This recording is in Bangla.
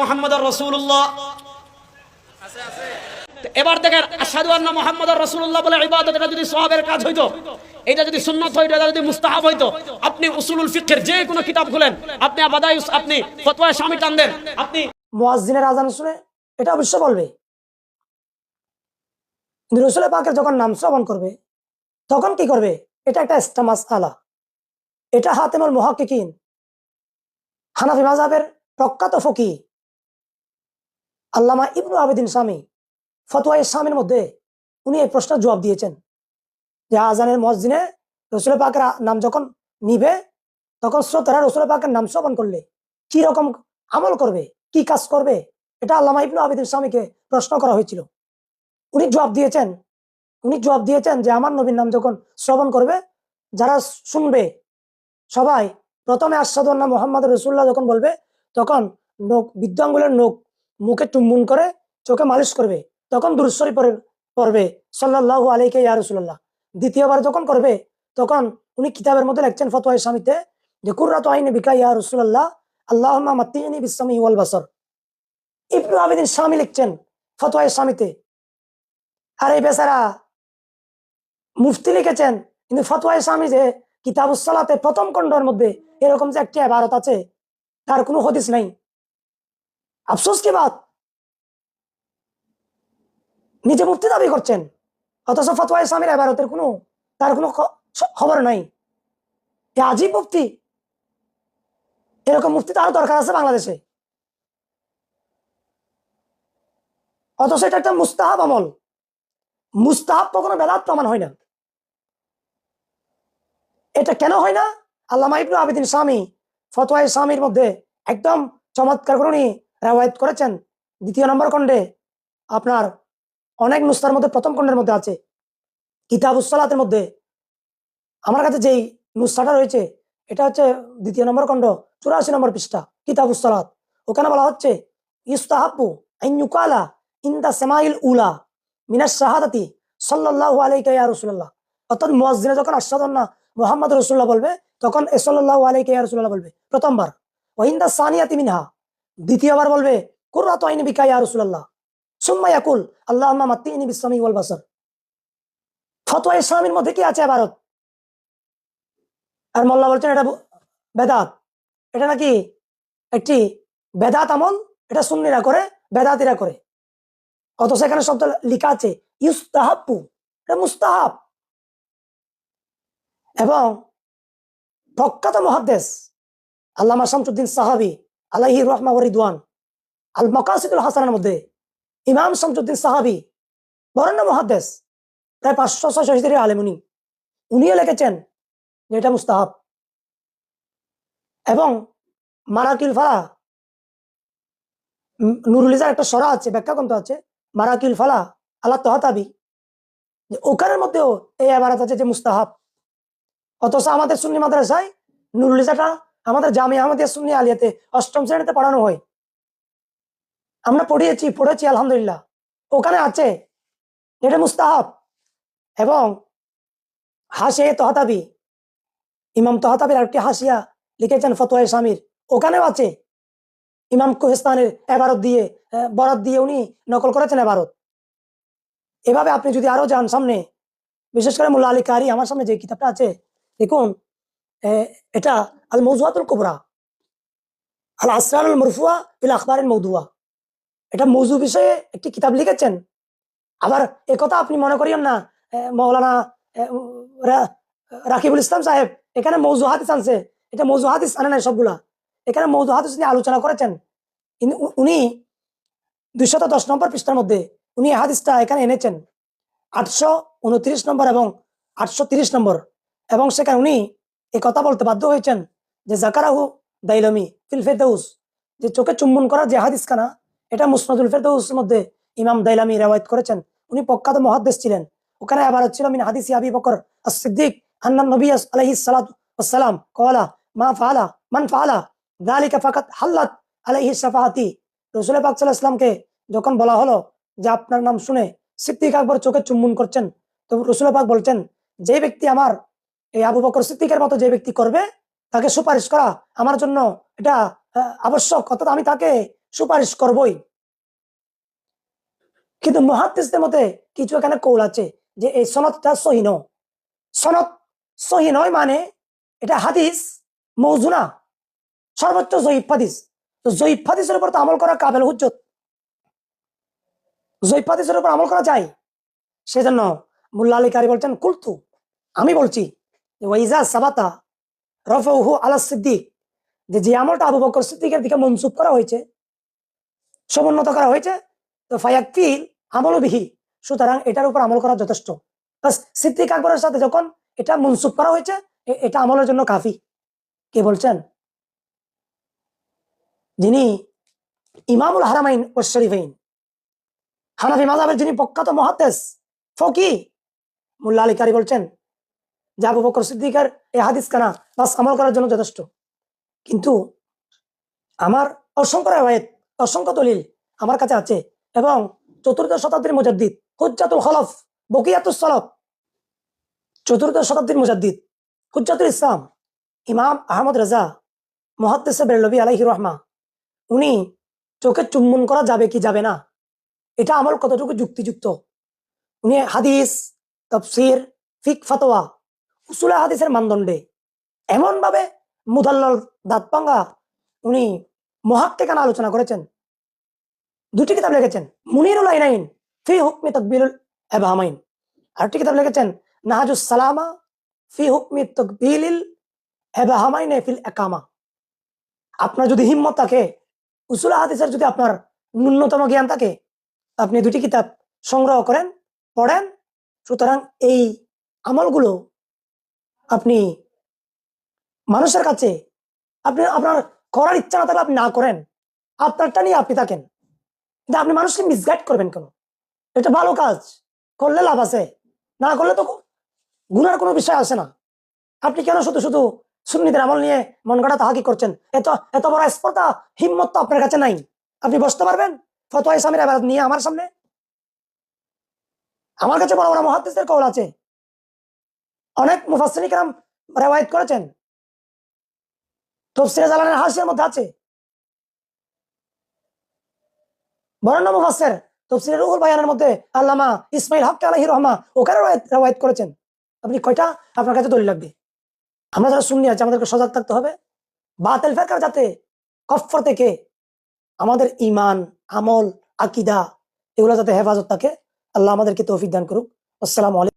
মোহাম্মদ রসুল্লাহ এবার দেখেন আসাদু মোহাম্মদ রসুল্লাহ বলে ইবাদত, এটা যদি কাজ হইতো, এটা যদি সুন্নত হইতো, এটা যদি মুস্তাহাব হইতো, আপনি উসুলুল যে কোনো কিতাব খুলেন, আপনি আবাদাই আপনি ফতোয়া স্বামী আপনি মোয়াজ্জিনের আজান শুনে এটা অবশ্য বলবে। কিন্তু রসুল পাকের যখন নাম শ্রবণ করবে, তখন কি করবে? এটা একটা ইস্তামাস আলা। এটা হাতেমুল মহাকিকিন হানাফি মাজাবের প্রখ্যাত ফকি আল্লামা ইবনু আবেদিন স্বামী ফতোয়া ইসলামের মধ্যে উনি এই প্রশ্নের জবাব দিয়েছেন যে আজানের মসজিদে রসুল পাকের নাম যখন নিবে, তখন শ্রোতারা রসুল পাকের নাম শ্রবণ করলে কি রকম আমল করবে, কি কাজ করবে, এটা আল্লামা ইবনু আবেদিন স্বামীকে প্রশ্ন করা হয়েছিল। উনি জবাব দিয়েছেন, উনি জবাব দিয়েছেন যে আমার নবীর নাম যখন শ্রবণ করবে, যারা শুনবে, সবাই প্রথমে আসাদুল্লাহ মোহাম্মদ রসুল্লাহ যখন বলবে, তখন নোক বিদ্যাঙ্গুলের নোক মুখে চুম্বন করে, চোখে মালিশ করবে, তখন দুরস্বরী পরে, পড়বে। সাল্লাহ আলাইকে ইয়া রসুল্লাহ দ্বিতীয়বার যখন করবে, তখন উনি কিতাবের মধ্যে লিখছেন ফতোয়া ইসলামীতে যে, কুর্রাত আইনে বিকা ইয়া রসুল্লাহ আল্লাহ মাতিনি বিসমি ওয়াল বাসর। ইবনু আবেদিন স্বামী লিখছেন ফতোয়া ইসলামীতে আর এই বেচারা, মুফতি লিখেছেন, কিন্তু ফতোয়া ইসলামী যে কিতাবুসালাতে প্রথম খণ্ডের মধ্যে এরকম যে একটি ভারত আছে, তার কোনো হদিস নাই। আফসোস কি বাত? নিজে মুফতি দাবি করছেন। অথচ ফতোয়া ইসলামের ভারতের কোনো, তার কোনো খবর নাই। এ আজীব মুফতি। এরকম মুফতি তারও দরকার আছে বাংলাদেশে। অথচ এটা একটা মুস্তাহাব আমল। মুস্তাহাব কখনো বেদাত প্রমাণ হয় না। এটা কেন হয় না? আল্লামা ইবনু আবিদিন স্বামী ফতোয়া স্বামীর মধ্যে একদম চমৎকার করে রেওয়ায়ত করেছেন। দ্বিতীয় নম্বর খণ্ডে আপনার অনেক নুস্তার মধ্যে, প্রথম খণ্ডের মধ্যে আছে। কিতাবুসলাতের মধ্যে। আমার কাছে যেই নুস্তাটা রয়েছে, এটা হচ্ছে দ্বিতীয় নম্বর খণ্ড, চুরাশি নম্বর পৃষ্ঠা কিতাবুসলাত ওখানে বলা হচ্ছে ইস্তাহাবু আইনুকালা ইন্দা সেমাইল উলা মিনাস শাহাদাতি সাল্লাল্লাহু আলাইকা ইয়া রাসূলুল্লাহ। অর্থাৎ মুয়াজ্জিনে যখন আশহাদুন্না মুহাম্মদ রাসূলুল্লাহ বলবে, তখন এ সাল্লাল্লাহু আলাইকা ইয়া রাসূলুল্লাহ বলবে, প্রথমবার। ওয়া ইন্দা সানিয়াতি মিনহা দ্বিতীয়বার বলবে, কুররাতু আইনি বিকা ইয়া রাসূলুল্লাহ। সুম্মা ইয়াকুল, আল্লাহুম্মা মাত্তিনি বিসসামি ওয়াল বাসার। ফতোয়া ইসলামের মধ্যে কি আছে ভারত আর মোল্লা বলছেন, এটা বেদাত। এটা নাকি একটি বেদাত আমল? এটা সুন্নিরা করে, বেদাতিরা করে। অথচ এখানে শব্দ লেখা আছে ইউস্তাহাবু এটা মুস্তাহাব। এবং প্রখ্যাত মহাদ্দেশ আল্লামা শামসুদ্দিন সাহাবি আলাহি রহমা রিদওয়ান। আল মকাসিদুল হাসানের মধ্যে ইমাম শামসুদ্দিন সাহাবি বরেণ্য মহাদ্দেশ প্রায় পাঁচশো ছয়শো হিজড়ি আলেমুনি উনিও লিখেছেন যে এটা মুস্তাহাব। এবং মারাকিল ফালা উম, নুরুল ইজার একটা সরা আছে ব্যাখ্যা গ্রন্থ আছে মারাকিল ফালা আল্লাহ তহাতাবি যে ওখানের মধ্যেও এই আবারাত আছে যে মুস্তাহাব। অথচ আমাদের সুন্নি মাদ্রাসায় নুরুল ইজাটা আমাদের জামি আহমদিয়া সুন্নি আলিয়াতে অষ্টম শ্রেণীতে পড়ানো হয়। আমরা পড়িয়েছি, পড়েছি, আলহামদুলিল্লাহ। ওখানে আছে এটা মুস্তাহাব এবং হাসে তহাতাবি। ইমাম তহাতাবির আরেকটি হাসিয়া লিখেছেন ফতোয়া স্বামীর ওখানেও আছে। ইমাম কোহিস্তানের এবারত দিয়ে বরাত দিয়ে উনি নকল করেছেন এবারত। এভাবে আপনি যদি আরও যান সামনে, বিশেষ করে মোল্লা আলী কারি, আমার সামনে যে কিতাবটা আছে, দেখুন এটা আল মৌজুয়াতুল কুবরা আল আসরানুল মরফুয়া আখবরের মৌদুয়া এটা মৌজু বিষয়ে একটি কিতাব লিখেছেন। আবার একথা আপনি মনে করিয়েন না মৌলানা রাকিবুল ইসলাম সাহেব, এখানে মৌজু হাদিস আনছে। এটা মৌজু হাদিস আনে নাই সবগুলা। এখানে মৌজু হাদিস নিয়ে আলোচনা করেছেন। উনি দুইশত দশ নম্বর পৃষ্ঠার মধ্যে উনি হাদিসটা এখানে এনেছেন। আটশো উনত্রিশ নম্বর এবং আটশো তিরিশ নম্বর। এবং সেখানে উনি এই কথা বলতে বাধ্য হয়েছেন। যে জাকারাহু দাইলমি ফিল ফেরদৌস যে চোখে চুম্বন করার যে হাদিস খানা এটা মুসনাদুল ফেরদৌসের মধ্যে ইমাম দাইলামি রেওয়ায়ত করেছেন। উনি প্রখ্যাত মহাদ্দেশ ছিলেন। ওখানে আবার ছিল মিন হাদিস আবি বকর as-সিদ্দিক আন্নান নবী সালাতু ওয়াসসালাম কওয়ালা মা ফালা, মান ফাআলা যালিকা ফাকাত হাল্লাত আলাইহি সাফাহাতি রাসূল পাক সাল্লাল্লাহু আলাইহি ওয়াসাল্লামকে যখন বলা হলো যে আপনার নাম শুনে সিদ্দিক আকবর চোখে চুম্বন করছেন, তো রসুল পাক বলছেন যে ব্যক্তি আমার, এই আবু বকর সিদ্দিকের মতো যে ব্যক্তি করবে তাকে সুপারিশ করা আমার জন্য এটা আবশ্যক, অর্থাৎ আমি তাকে সুপারিশ করবই। কিন্তু মহাদিসদের মতে কিছু এখানে কৌল আছে যে এই সনদটা সহি ন সনদ সহি নয় মানে এটা হাদিস মৌজুনা সর্বোচ্চ জয়ীফ তো জয়ীফ উপর তো আমল করা কাবেল হুজ্জত। জয়ীফ উপর আমল করা যায়। সেজন্য মুল্লা আলী কারি বলছেন, কুলতু। আমি বলছি যে ওয়াইজা সাবাতা রফহু আলা সিদ্দিক, যে যে আমলটা আবু বকর সিদ্দিকের দিকে মনসুব করা হয়েছে, সমুন্নত করা হয়েছে, তো ফায়াকিল আমল বিহি, সুতরাং এটার উপর আমল করা যথেষ্ট। সিদ্দিক আকবরের সাথে যখন এটা মনসুব করা হয়েছে এটা আমলের জন্য কাফি। কে বলছেন? যিনি ইমামুল হারামাইন ও শরীফাইন। হানাফি মাজাবের যিনি প্রখ্যাত মহাদ্দেশ ফকি মুল্লা আলী কারি বলছেন যে আবু বকর সিদ্দিকের হাদিস কানা বাস আমল করার জন্য যথেষ্ট। কিন্তু আমার অসংখ্য রেওয়ায়ত, অসংখ্য দলিল আমার কাছে আছে এবং চতুর্দশ শতাব্দীর মুজাদ্দিদ, হুজ্জাতুল খলফ বকিয়াতুল সলফ চতুর্দশ শতাব্দীর মুজাদ্দিদ, হুজ্জাতুল ইসলাম, ইমাম আহমদ রাজা, মহাদ্দেসে বেরলবি আলাইহি রহমা, উনি চোখে চুম্বন করা যাবে কি যাবে না, এটা আমার কতটুকু যুক্তিযুক্ত? উনি হাদিস, তফসির, ফিক, ফাতোয়া উসুলে হাদিসের মানদণ্ডে। এমনভাবে মুদাল্লাল দাঁতপাঙ্গা উনি মহাক্কেকান আলোচনা করেছেন। দুটি কিতাব লিখেছেন, মুনিরুল আইনাইন ফি হুকমি তকবিরুল এবাহামাইন আরেকটি কিতাব লিখেছেন, নাহাজুস সালামা ফি হুকমি তকবিলিল এবাহামাইন ফিল একামা আপনার যদি হিম্মত থাকে উসুল হাদিসের যদি আপনার ন্যূনতম জ্ঞান থাকে, আপনি দুটি কিতাব সংগ্রহ করেন, পড়েন। সুতরাং এই আমলগুলো আপনি মানুষের কাছে আপনি আপনার করার ইচ্ছা না থাকলে আপনি না করেন। আপনারটা নিয়ে আপনি থাকেন। কিন্তু আপনি মানুষকে মিসগাইড করবেন কেন? এটা ভালো কাজ। করলে লাভ আছে। না করলে তো গুনার কোনো বিষয় আসে না। আপনি কেন শুধু শুধু সুন্নিদের আমল নিয়ে মন গড়া তাহাকি করছেন? এত এত বড় স্পর্ধা, হিম্মত তো আপনার কাছে নাই। আপনি বসতে পারবেন? ফতোয়া ইসলামের আবাদত নিয়ে আমার সামনে? আমার কাছে বড় বড় মহাদ্দেশের কল আছে। অনেক মুফাসিনিকরাম রেওয়ায়ত করেছেন। তফসিরে জালানের হাসির মধ্যে আছে। বরেণ্য মুফাসসির তফসিরে রুহুল বায়ানের মধ্যে আল্লামা ইসমাইল হক আলাহি রহমা ওখানে রেওয়ায়ত- করেছেন। আপনি কয়টা? আপনার কাছে দলিল লাগবে। আমরা যারা শুনি আছে, আমাদেরকে সজাগ থাকতে হবে। বাতিল ফেরকার যাতে কফর থেকে আমাদের ইমান আমল, আকিদা এগুলো যাতে হেফাজত থাকে। আল্লাহ আমাদেরকে তৌফিক দান করুক। আসসালামু আলাইকুম।